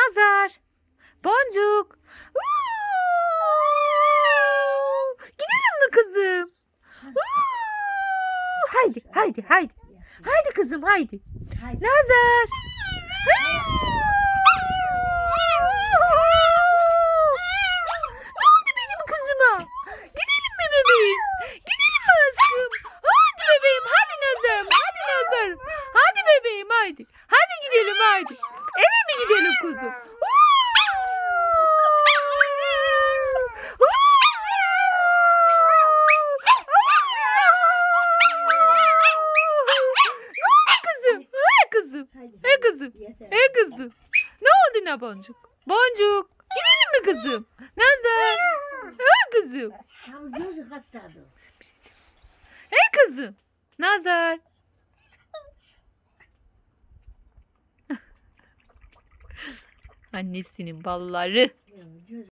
Nazar. Boncuk. Uuu! Gidelim mi kızım? Uuu! Haydi haydi haydi. Haydi kızım haydi. Haydi. Nazar. Ne oldu benim kızıma? Gidelim mi bebeğim? Gidelim mi aşkım? Hadi bebeğim hadi Nazar'ım hadi Nazar'ım. Hadi bebeğim hadi. Hadi gidelim hadi. Ne oldu kızım? Kızım. Ne oldu ne boncuk? Boncuk. Gidelim mi kızım? Nazar. He kızım. Tam gözü hastadı. He kızım. Nazar. Annesinin balları.